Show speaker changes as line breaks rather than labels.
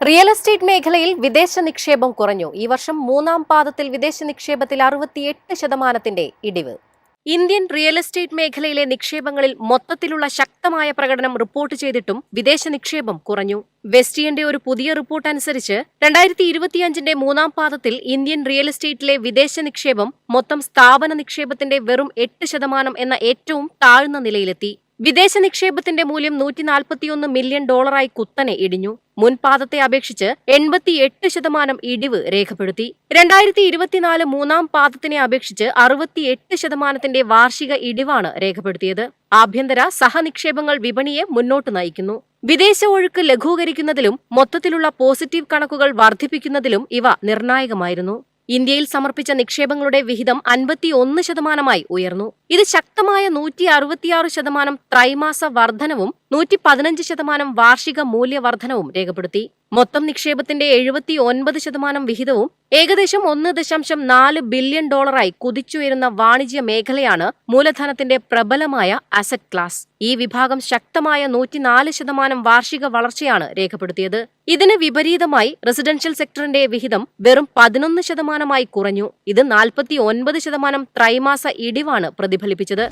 Real estate മേഖലയിൽ വിദേശ നിക്ഷേപം കുറഞ്ഞു. ഈ വർഷം മൂന്നാം പാദത്തിൽ വിദേശ നിക്ഷേപത്തിൽ അറുപത്തിയെട്ട് ശതമാനത്തിന്റെ ഇടിവ്. ഇന്ത്യൻ റിയൽ എസ്റ്റേറ്റ് മേഖലയിലെ നിക്ഷേപങ്ങളിൽ മൊത്തത്തിലുള്ള ശക്തമായ പ്രകടനം റിപ്പോർട്ട് ചെയ്തിട്ടും വിദേശ നിക്ഷേപം കുറഞ്ഞു. വെസ്റ്റിയന്റെ ഒരു പുതിയ റിപ്പോർട്ട് അനുസരിച്ച് രണ്ടായിരത്തി ഇരുപത്തിയഞ്ചിന്റെ മൂന്നാം പാദത്തിൽ ഇന്ത്യൻ റിയൽ എസ്റ്റേറ്റിലെ വിദേശ നിക്ഷേപം മൊത്തം സ്ഥാപന നിക്ഷേപത്തിന്റെ വെറും എട്ട് ശതമാനം എന്ന ഏറ്റവും താഴ്ന്ന നിലയിലെത്തി. വിദേശ നിക്ഷേപത്തിന്റെ മൂല്യം നൂറ്റി നാൽപ്പത്തിയൊന്ന് മില്യൺ ഡോളറായി കുത്തനെ ഇടിഞ്ഞു. മുൻപാദത്തെ അപേക്ഷിച്ച് എൺപത്തിയെട്ട് ശതമാനം ഇടിവ് രേഖപ്പെടുത്തി. രണ്ടായിരത്തി ഇരുപത്തിനാല് മൂന്നാം പാദത്തിനെ അപേക്ഷിച്ച് അറുപത്തിയെട്ട് ശതമാനത്തിന്റെ വാർഷിക ഇടിവാണ് രേഖപ്പെടുത്തിയത്. ആഭ്യന്തര സഹനിക്ഷേപങ്ങൾ വിപണിയെ മുന്നോട്ട് നയിക്കുന്നു. വിദേശ ഒഴുക്ക് ലഘൂകരിക്കുന്നതിലും മൊത്തത്തിലുള്ള പോസിറ്റീവ് കണക്കുകൾ വർദ്ധിപ്പിക്കുന്നതിലും ഇവ നിർണായകമായിരുന്നു. ഇന്ത്യയിൽ സമർപ്പിച്ച നിക്ഷേപങ്ങളുടെ വിഹിതം അൻപത്തിയൊന്ന് ശതമാനമായി ഉയർന്നു. ഇത് ശക്തമായ നൂറ്റി അറുപത്തിയാറ് ശതമാനം ത്രൈമാസ വർധനവും നൂറ്റി പതിനഞ്ച് ശതമാനം വാർഷിക മൂല്യവർധനവും രേഖപ്പെടുത്തി. മൊത്തം നിക്ഷേപത്തിന്റെ എഴുപത്തി ഒൻപത് ശതമാനം വിഹിതവും ഏകദേശം ഒന്ന് ദശാംശം നാല് ബില്യൺ ഡോളറായി കുതിച്ചുയരുന്ന വാണിജ്യ മേഖലയാണ് മൂലധനത്തിന്റെ പ്രബലമായ അസറ്റ് ക്ലാസ് ഈ വിഭാഗം ശക്തമായ നൂറ്റിനാല് ശതമാനം വാർഷിക വളർച്ചയാണ് രേഖപ്പെടുത്തിയത്. ഇതിന് വിപരീതമായി റെസിഡൻഷ്യൽ സെക്ടറിന്റെ വിഹിതം വെറും പതിനൊന്ന് ശതമാനമായി കുറഞ്ഞു. ഇത് നാൽപ്പത്തി ഒൻപത് ശതമാനം ത്രൈമാസ ഇടിവാണ് പ്രതിഫലിപ്പിച്ചത്